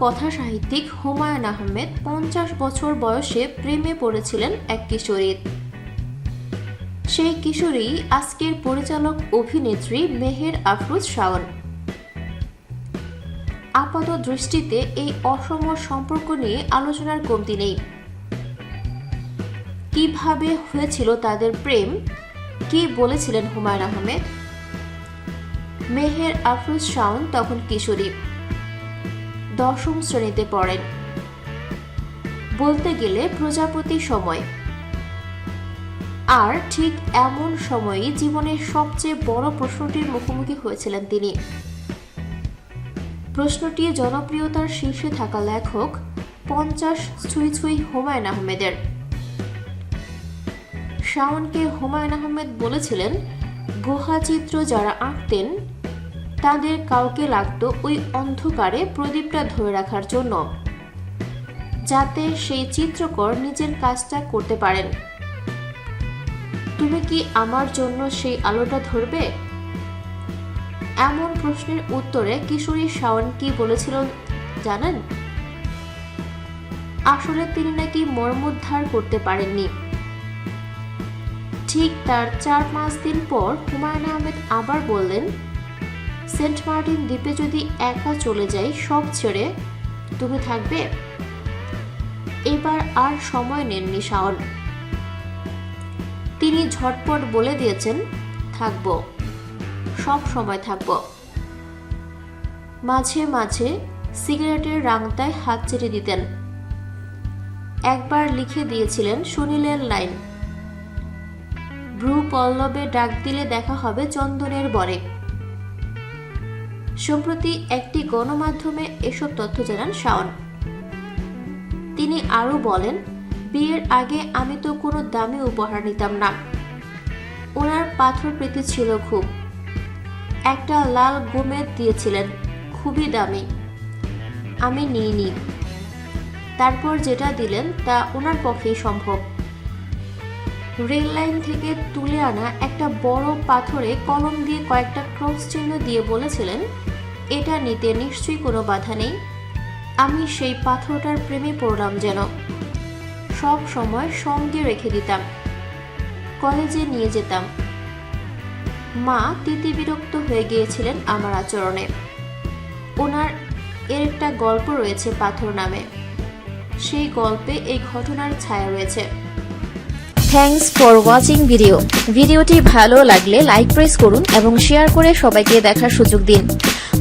কথা সাহিত্যিক হুমায়ুন আহমেদ পঞ্চাশ বছর বয়সে প্রেমে পড়েছিলেন এক কিশোরীর সেই কিশোরী আজকের পরিচালক অভিনেত্রী মেহের আফরোজ শাওন। আপাত দৃষ্টিতে এই অসম সম্পর্ক নিয়ে আলোচনার কমতি নেই। কীভাবে হয়েছিল তাদের প্রেম? কি বলেছিলেন হুমায়ুন আহমেদ? মেহের আফরোজ শাওন তখন কিশোরী। দশম শ্রেণীতে পড়েন। বলতে গেলে প্রজাপতি সময়। আর ঠিক এমন সময়ই জীবনের সবচেয়ে বড় প্রশ্নটির মুখোমুখি হয়েছিলেন তিনি। প্রশ্নটি জনপ্রিয়তার শীর্ষে থাকা লেখক পঞ্চাশ ছুঁই ছুঁই হুমায়ুন আহমেদের। শাওনকে হুমায়ুন আহমেদ বলেছিলেন গুহাচিত্র যারা আঁকতেন তাদের কাউকে লাগতো ওই অন্ধকারে প্রদীপটা ধরে রাখার জন্য। যাতে সেই চিত্রকর নিজের কাজটা করতে পারেন। তুমি কি আমার জন্য সেই আলোটা ধরবে? এমন প্রশ্নের উত্তরে কিশোরী শাওন কি বলেছিল জানেন? আসলে তিনি নাকি মর্মোদ্ধার করতে পারেননি। ঠিক তার চার পাঁচ দিন পর হুমায়ুন আহমেদ আবার বললেন সেন্ট মার্টিন দ্বীপে যদি একা চলে যাই, সব ছেড়ে তুমি থাকবে? এবার আর সময় নেননি শাওন। তিনি ঝটপট বলে দিয়েছেন, থাকব। সব সময় থাকব। মাঝে মাঝে সিগারেটের রাংতায় হাত চেটে দিতেন। একবার লিখে দিয়েছিলেন সুনীলের লাইন, ভ্রু পল্লবে ডাক দিলে দেখা হবে চন্দনের বরে। সম্প্রতি একটি গণমাধ্যমে এসব তথ্য জানান শাওন। তিনি আরও বলেন, বিয়ের আগে আমি তো কোনো দামি উপহার নিতাম না। ওনার পাথর প্রীতি ছিল খুব। একটা লাল গোমেদ দিয়েছিলেন, খুবই দামি। আমি নিইনি। তারপর যেটা দিলেন তা ওনার পক্ষেই সম্ভব। রেল লাইন থেকে তুলে আনা একটা বড় পাথরে কলম দিয়ে কয়েকটা ক্রস চিহ্ন দিয়ে বলেছিলেন এটা নিতে নিশ্চয়ই কোনো বাধা নেই। আমি সেই পাথরটার প্রেমে পড়লাম যেন। সব সময় সঙ্গে রেখে দিতাম। কলেজে নিয়ে যেতাম। মা তিতি বিরক্ত হয়ে গিয়েছিলেন আমার আচরণে। ওনার এর একটা গল্প রয়েছে পাথর নামে। সেই গল্পে এই ঘটনার ছায়া রয়েছে। থ্যাঙ্কস ফর ওয়াচিং ভিডিও ভিডিওটি ভালো লাগলে লাইক প্রেস করুন এবং শেয়ার করে সবাইকে দেখার সুযোগ দিন।